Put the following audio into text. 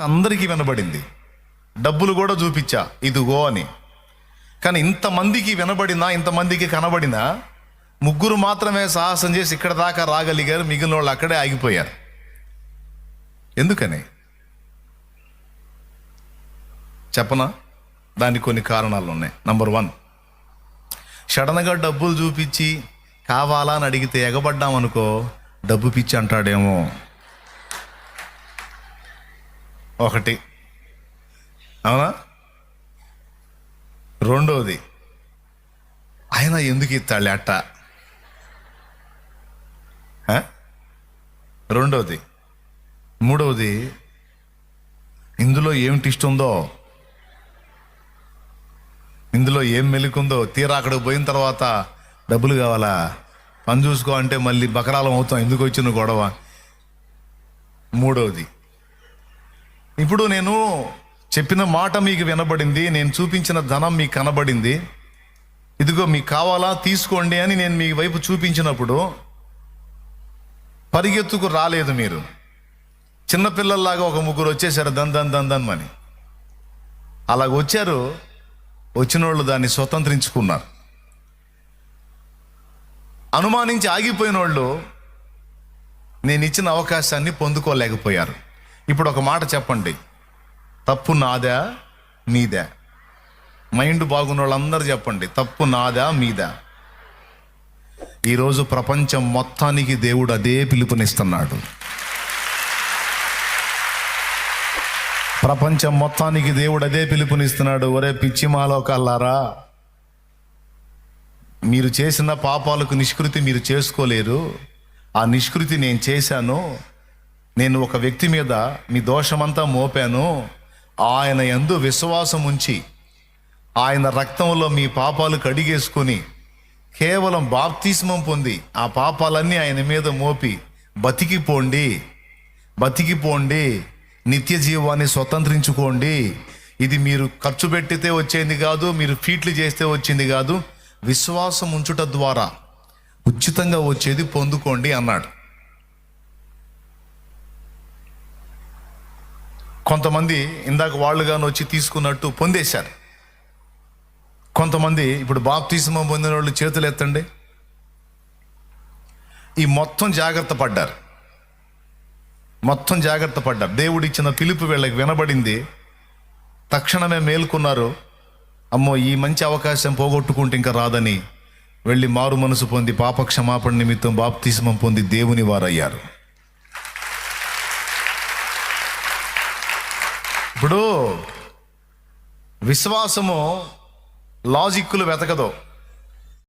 అందరికీ వినబడింది. డబ్బులు కూడా చూపించా ఇదిగో అని. కానీ ఇంతమందికి వినబడినా ఇంతమందికి కనబడినా ముగ్గురు మాత్రమే సాహసం చేసి ఇక్కడ దాకా రాగలిగారు మిగిలిన వాళ్ళు అక్కడే ఆగిపోయారు. ఎందుకని? చెప్పనా? దానికి కొన్ని కారణాలు ఉన్నాయి. నంబర్ వన్ సడన్గా డబ్బులు చూపించి కావాలా అని అడిగితే ఎగబడ్డామనుకో డబ్బు పిచ్చి అంటాడేమో. ఒకటి. అవునా? రెండోది ఆయన ఎందుకు ఇస్తాడు అట్ట? రెండవది రెండోది మూడవది ఇందులో ఏమిటి ఇష్టం ఉందో? ఇందులో ఏం మెలుకుందో? తీరా అక్కడికి పోయిన తర్వాత డబ్బులు కావాలా? పని చూసుకో అంటే మళ్ళీ బకరాలం అవుతాం. ఎందుకు వచ్చిన గొడవ? మూడవది ఇప్పుడు నేను చెప్పిన మాట మీకు వినబడింది నేను చూపించిన ధనం మీకు కనబడింది. ఇదిగో మీకు కావాలా తీసుకోండి అని నేను మీ వైపు చూపించినప్పుడు పరిగెత్తుకు రాలేదు మీరు. చిన్నపిల్లల్లాగా ఒక ముగ్గురు వచ్చేసారు దన్ దన్ దన్ దన్ అని. అలాగ వచ్చారు వచ్చిన వాళ్ళు దాన్ని స్వతంత్రించుకున్నారు. అనుమానించి ఆగిపోయిన వాళ్ళు నేను ఇచ్చిన అవకాశాన్ని పొందుకోలేకపోయారు. ఇప్పుడు ఒక మాట చెప్పండి. తప్పు నాదా మీదా? మైండ్ బాగున్న వాళ్ళందరూ చెప్పండి. తప్పు నాదా మీదా? ఈరోజు ప్రపంచం మొత్తానికి దేవుడు అదే పిలుపునిస్తున్నాడు. ప్రపంచం మొత్తానికి దేవుడు అదే పిలుపునిస్తున్నాడు. ఒరే పిచ్చి మాలోకల్లారా మీరు చేసిన పాపాలకు నిష్కృతి మీరు చేసుకోలేరు. ఆ నిష్కృతి నేను చేశాను. నేను ఒక వ్యక్తి మీద మీ దోషమంతా మోపాను. ఆయన ఎందు విశ్వాసం ఉంచి ఆయన రక్తంలో మీ పాపాలు కడిగేసుకొని కేవలం బాప్తిస్మం పొంది ఆ పాపాలన్నీ ఆయన మీద మోపి బతికిపోండి. బతికిపోండి. నిత్య జీవాన్ని స్వతంత్రించుకోండి. ఇది మీరు ఖర్చు పెట్టితే వచ్చేది కాదు మీరు ఫీట్లు చేస్తే వచ్చింది కాదు. విశ్వాసం ఉంచుట ద్వారా ఉచితంగా వచ్చేది పొందుకోండి అన్నాడు. కొంతమంది ఇందాక వాళ్ళుగాను వచ్చి తీసుకున్నట్టు పొందేశారు. కొంతమంది ఇప్పుడు బాప్తిస్మం పొందిన వాళ్ళు చేతులు ఎత్తండి. ఈ మొత్తం జాగ్రత్త పడ్డారు. మొత్తం జాగ్రత్త పడ్డారు. దేవుడు ఇచ్చిన పిలుపు వీళ్ళకి వినబడింది. తక్షణమే మేల్కొన్నారు. అమ్మో ఈ మంచి అవకాశం పోగొట్టుకుంటే ఇంకా రాదని వెళ్ళి మారు మనసు పొంది పాప క్షమాపణ నిమిత్తం బాప్తిస్మం పొంది దేవుని వారయ్యారు. ఇప్పుడు విశ్వాసము లాజిక్కులు వెతకదు.